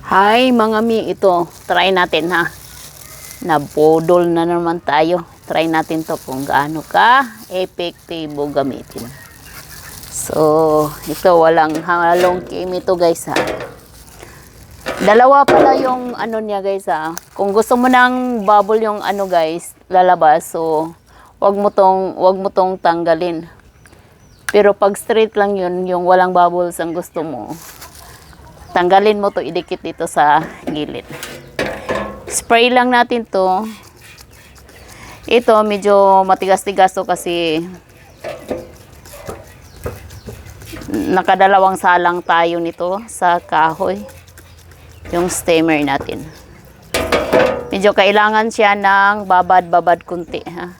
Hi mga mi, ito, try natin ha. Nabodol na naman tayo. Try natin to kung gaano ka epektibo gamitin. So, ito walang halong kimi to guys ha. Dalawa pala yung ano niya guys ha. Kung gusto mo ng bubble yung ano guys, lalabas. So, wag mo tong, wag mo tong tanggalin. Pero pag straight lang yun, yung walang bubbles ang gusto mo, tanggalin mo to idikit dito sa gilid. Spray lang natin to. Ito medyo matigas-tigas to kasi nakadalawang salang tayo nito sa kahoy. Yung stemmer natin. Medyo kailangan siya ng babad-babad kunti ha.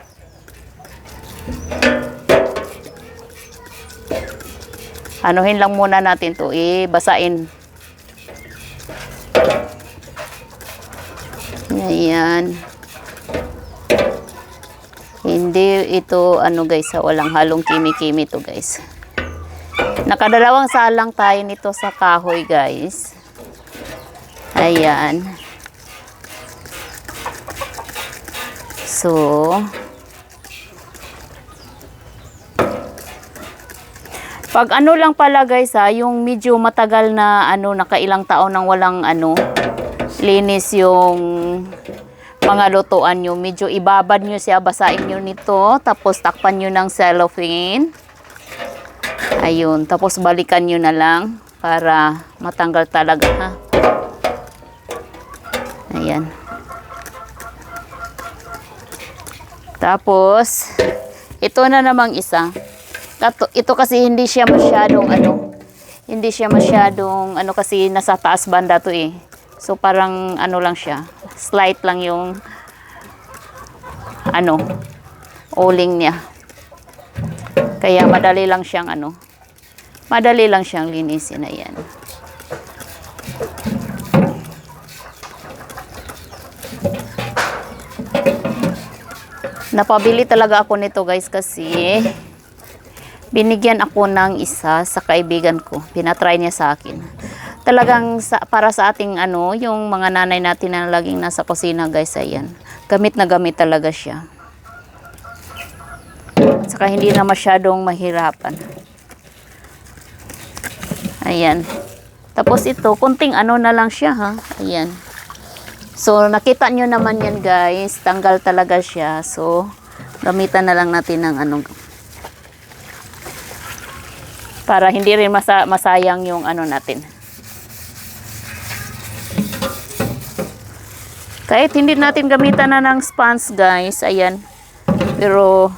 Anuhin lang muna natin to, ibasain. Ayan. Hindi ito, ano guys, walang halong kimi-kimi to guys. Nakadalawang salang tayo nito sa kahoy guys. Ayan. So, Pag ano lang pala guys ha, yung medyo matagal na ano, nakailang taon nang walang ano, linis yung mga lutuan nyo. Medyo ibabad nyo siya, basain nyo nito, tapos takpan nyo ng cellophane. Ayun, tapos balikan nyo na lang para matanggal talaga ha. Ayan. Tapos, ito na namang isa. Ito, ito kasi hindi siya masyadong ano, hindi siya masyadong ano kasi nasa taas banda to eh. So parang ano lang siya, slight lang yung ano, uling niya. Kaya madali lang siyang ano, madali lang siyang linisin na yan. Napabili talaga ako nito guys kasi binigyan ako ng isa sa kaibigan ko. Pinatry niya sa akin. Talagang sa, para sa ating ano, yung mga nanay natin na laging nasa kusina guys, ayan. Gamit na gamit talaga siya. Saka hindi na masyadong mahirapan. Ayan. Tapos ito, kunting ano na lang siya ha. Ayan. So, nakita nyo naman yan guys. Tanggal talaga siya. So, gamitan na lang natin ng ano, para hindi rin masa- masayang yung ano natin. Kahit hindi natin gamitan na ng sponge guys, ayan. Pero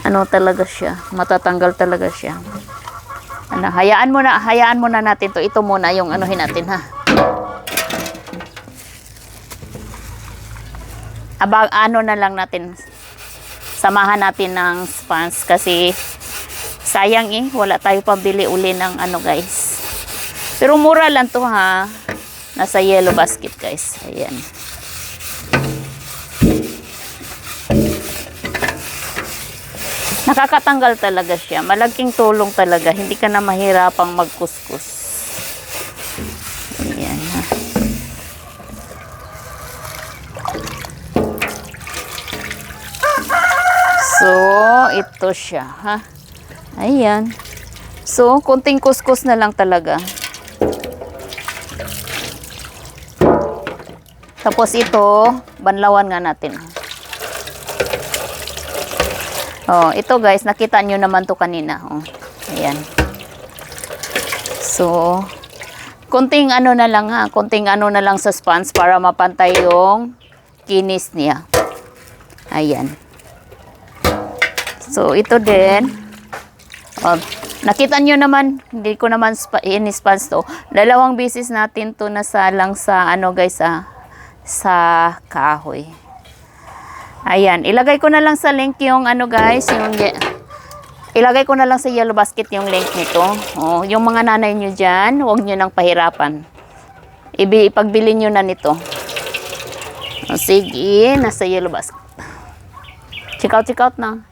ano talaga siya, matatanggal talaga siya. Ano, hayaan mo na, hayaan mo na natin to. Ito muna yung anuhin natin ha. Abang ano na lang natin samahan natin ng sponge kasi sayang eh, wala tayo pambili uli ng ano guys. Pero mura lang to ha. Nasa yellow basket guys. Ayan. Nakakatanggal talaga siya. Malaking tulong talaga. Hindi ka na mahirapang magkuskus. Ayan ha. So, ito siya, ha? Ayan. So, kunting kuskus na lang talaga. Tapos ito, banlawan nga natin. Oh, ito guys, nakita nyo naman to kanina. Oh, ayan. So, kunting ano na lang ha, kunting ano na lang sa sponge para mapantay yung kinis niya. Ayan. So, ito din. Oh, nakita nyo naman, hindi ko naman in-sponge to. Dalawang beses natin to nasalang sa, ano guys, ah, sa kahoy. Ayan, ilagay ko na lang sa link yung, ano guys, yung, ilagay ko na lang sa yellow basket yung link nito. Oh, yung mga nanay nyo dyan, huwag nyo nang pahirapan. Ibi, ipagbili nyo na nito. Oh, sige, nasa yellow basket. Check out, check out na.